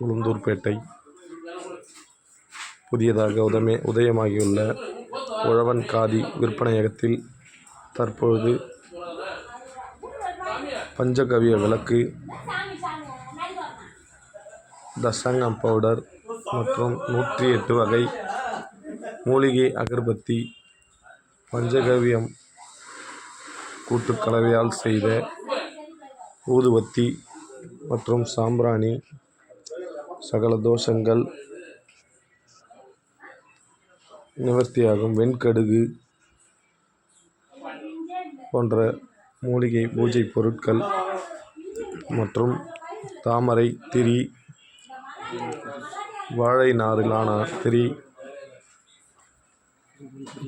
உளுந்தூர்பேட்டை. புதியதாக உதமே உதயமாகியுள்ள உழவன் காதி விற்பனையகத்தில் தற்பொழுது பஞ்சகவிய விளக்கு தசங்கம் பவுடர் மற்றும் நூற்றி எட்டு வகை மூலிகை அகர்பத்தி பஞ்சகவியம் கூட்டுக்கலவையால் செய்த ஊதுவத்தி மற்றும் சாம்பிராணி சகல தோஷங்கள் நிவர்த்தியாகும். வெண்கடுகு போன்ற மூலிகை பூஜை பொருட்கள் மற்றும் தாமரை திரி வாழை நாரிலான திரி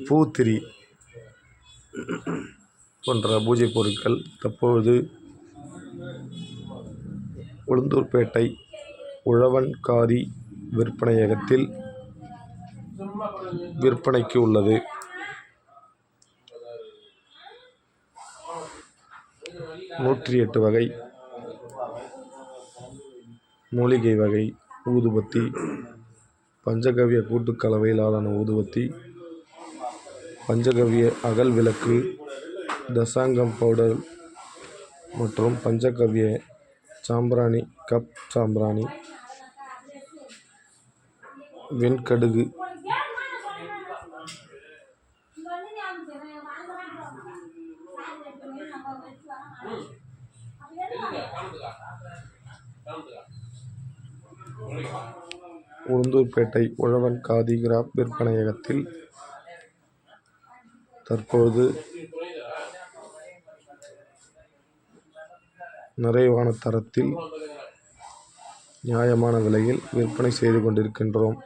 பூத்திரி போன்ற பூஜை பொருட்கள் தற்பொழுது உளுந்தூர்பேட்டை உழவன்காரி விற்பனையகத்தில் விற்பனைக்கு உள்ளது. நூற்றி எட்டு வகை மூலிகை வகை ஊதுபத்தி பஞ்சகவ்ய கூட்டுக்கலவையிலான ஊதுபத்தி பஞ்சகவ்ய அகல் விளக்கு தசாங்கம் பவுடர் மற்றும் பஞ்சகவ்ய சாம்பிராணி கப் சாம்பிராணி வெண்கடுகு உளுந்தூர்பேட்டை உழவன் காதி கிராப் விற்பனையகத்தில் தற்பொழுது நிறைவான தரத்தில் நியாயமான விலையில் விற்பனை செய்து கொண்டிருக்கின்றோம்.